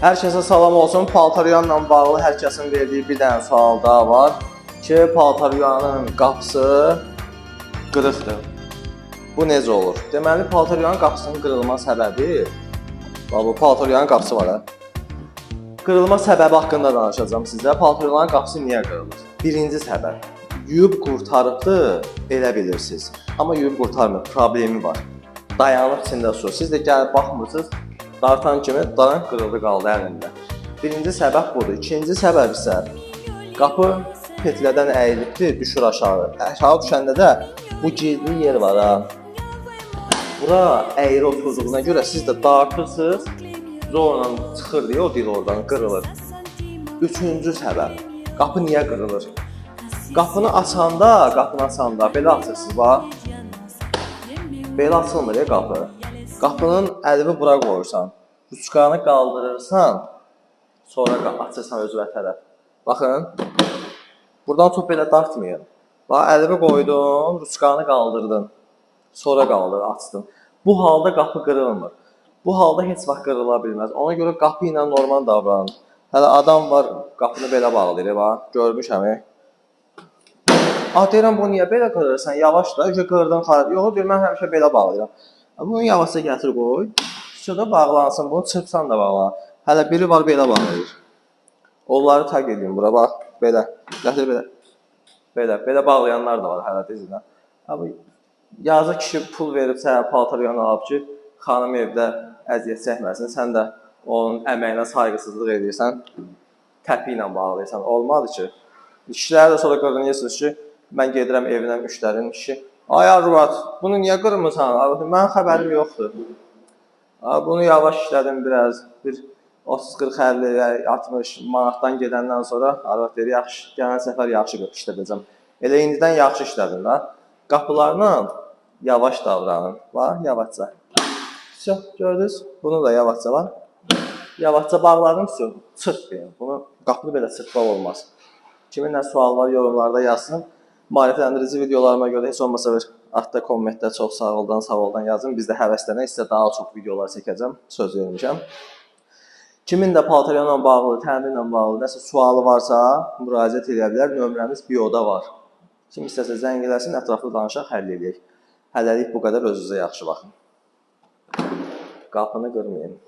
Hər kəsə salam olsun. Paltaryanla bağlı hər kəsin verdiyi bir dənə sual daha var ki, paltaryanın qapısı qırıqdır. Bu necə olur? Deməli, paltaryanın qapısının qırılma səbəbi bax bu paltaryanın qapısı var ha. Qırılma səbəbi haqqında danışacağam sizə. Paltaryanın qapısı niyə qırılır? Birinci səbəb yuyub qurtarıbdı, elə bilirsiniz. Amma yuyub qurtarmır, problemi var. Dayanıb içində su. Siz də gəlib baxmırsınız, dartan kimi dayan qırıldı qaldı əlində. Birinci səbəb budur. İkinci səbəb isə qapı petlədən əyilibdi, düşür aşağı. Aşağı düşəndə də bu gizli yer var ha. Bura əyri oturduğuna görə siz də dartırsınız, zorla çıxır deyə o dil oradan qırılır. Üçüncü səbəb. Qapı niyə qırılır? Qapını açanda, qapını açanda belə açırsınız bax. Belə açılmır ya qapı. Qapının əlini bura qoyursan, ruçkanı qaldırırsan, sonra açırsan özünə tərəf. Baxın. Buradan çox belə dartmayın. Bax əlini qoydun, ruçkanı qaldırdın. Sonra qaldır, açdın. Bu halda qapı qırılmır. Bu halda heç vaxt qırıla bilməz. Ona görə qapı ilə normal davranın. Hələ adam var, qapını belə bağlayır, bax, görmüşəm. Ah deyirəm bu niyə belə qırırsan? Yavaş da, öcə qırdın xarab. Yox, deyir mən həmişə belə bağlayıram. Bunu yavaşca gətir qoy. Sonra bağlansın, bunu çırpsan da bağla. Hələ biri var belə bağlayır. Onları tag edin bura bax, belə. Gətir belə. Belə, belə bağlayanlar da var hələ dizinə. Amma yazı kişi pul verib sənə paltar yana alıb ki, xanım evdə əziyyət çəkməsin, sən də onun əməyinə sayğısızlıq edirsən, təpi ilə bağlayırsan. Olmadı ki. Kişilər də sonra qırınırsınız ki, mən gedirəm evinə müştərinin kişi. Ay arvad, bunu niyə qırmısan? Arvad, mənim xəbərim yoxdur. Bunu yavaş işlədim biraz. Bir 30-40 50 60 manatdan gedəndən sonra arvad deyir, yaxşı, gələn səfər yaxşı işlədəcəm. Elə indidən yaxşı işlədim də. Qapılarla yavaş davranın. Var, yavaşca. Çox gördünüz? Bunu da yavaşca var. Yavaşca bağladım, çırt deyim. Bunu qapını belə çırtmaq olmaz. Kimin nə sualları yorumlarda yazsın. Maarifləndirici videolarıma görə heç olmasa bir altda kommentdə çox sağ oldan, sağ oldan yazın. Biz də həvəslənək, sizə daha çox videolar çəkəcəm. Söz vermişəm. Kimin də paltarla bağlı, təmirlə bağlı nəsə sualı varsa, müraciət edə bilər. Nömrəmiz bioda var. Kim istəsə zəng eləsin, ətraflı danışaq, həll edək. Hələlik bu qədər özünüzə yaxşı baxın. Qapını qırmayın.